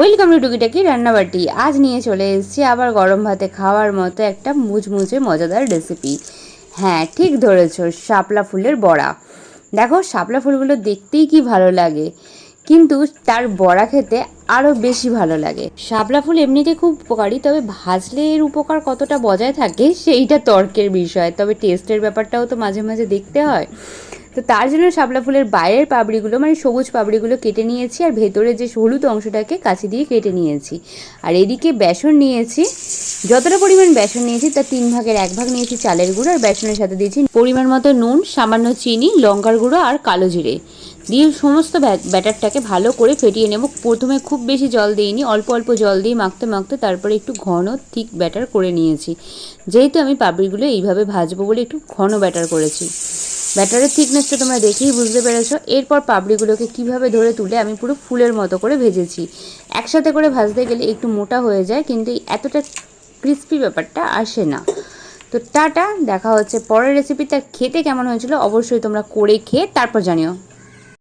Welcome to টুকিটাকি রান্নাবাটি। আজ নিয়ে চলে এসেছি আবার গরম ভাতে খাওয়ার মতো একটা মুচমুচে মজাদার রেসিপি হ্যাঁ ঠিক ধরেছো, শাপলা ফুলের বড়া। দেখো, শাপলা ফুলগুলো দেখতেই কি ভালো লাগে। কিন্তু তার বড়া খেতে আরও বেশি ভালো লাগে। শাপলা ফুল এমনিতে খুব উপকারী, তবে ভাজলে এর উপকার কতটা বজায় থাকে, সেইটা তর্কের বিষয়। তবে টেস্টের ব্যাপারটাও তো মাঝে মাঝে দেখতে হয়। তো তার জন্য শাপলা ফুলের বাইরের পাপড়িগুলো মানে সবুজ পাপড়িগুলো কেটে নিয়েছি আর ভেতরে যে হলুদ অংশটাকে কাছে দিয়ে কেটে নিয়েছি। আর এদিকে বেসন নিয়েছি। যতটা পরিমাণ বেসন নিয়েছি তার তিন ভাগের এক ভাগ নিয়েছি চালের গুঁড়ো আর বেসনের সাথে দিয়েছি পরিমাণ মতো নুন, সামান্য চিনি, লঙ্কার গুঁড়ো আর কালো জিরে। দিয়ে সমস্ত ব্যাট- ব্যাটারটাকে ভালো করে ফেটিয়ে নেব। প্রথমে খুব বেশি জল দিইনি, অল্প অল্প জল দিয়ে মাখতে মাখতে তারপরে একটু ঘন ঠিক ব্যাটার করে নিয়েছি। যেহেতু আমি পাপড়িগুলো এইভাবে ভাজবো বলে একটু ঘন ব্যাটার করেছি। ব্যাটারের থিকনেসটা তোমরা দেখেই বুঝতে পেরেছ। এরপর পাবড়িগুলোকে কীভাবে ধরে তুলে আমি পুরো ফুলের মতো করে ভেজেছি। একসাথে করে ভাজতে গেলে একটু মোটা হয়ে যায়, কিন্তু এতটা ক্রিস্পি ব্যাপারটা আসে না। তো টাটা, দেখা হচ্ছে পরের রেসিপিটা খেতে কেমন হয়েছিল অবশ্যই তোমরা করে খেয়ে তারপর জানিও।